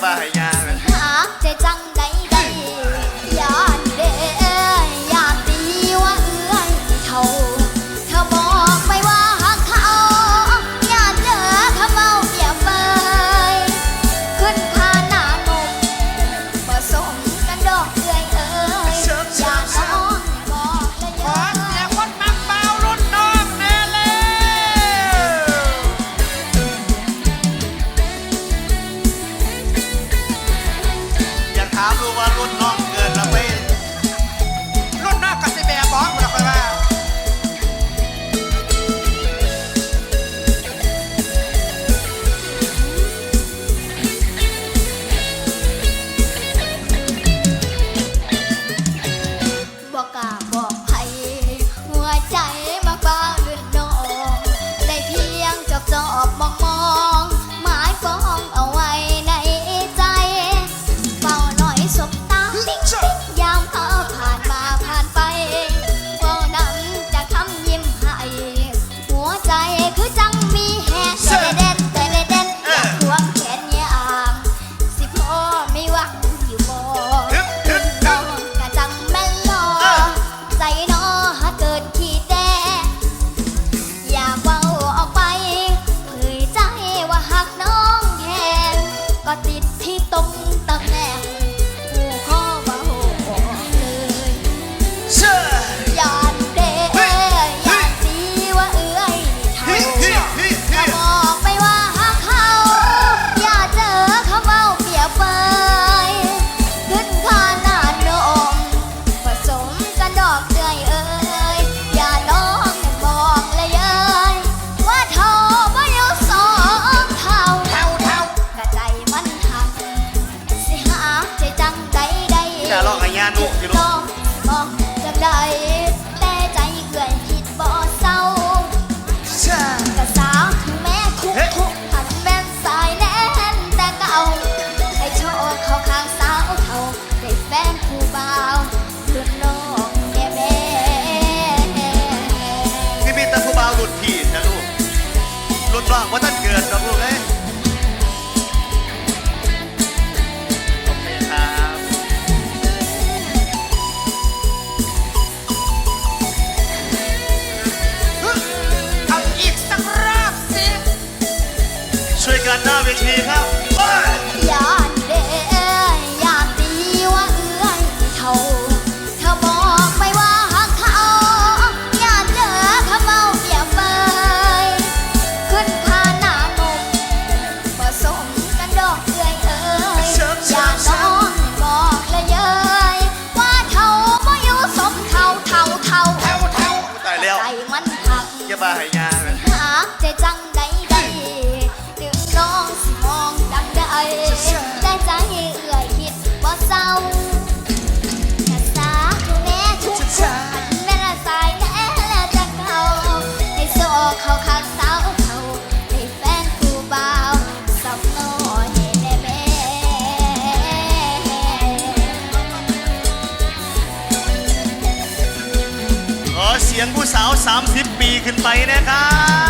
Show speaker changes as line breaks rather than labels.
barra อะบ้าให้ยาเลย หาใจจัง
สียงผู้สาว 30 ปีขึ้นไปนะครับ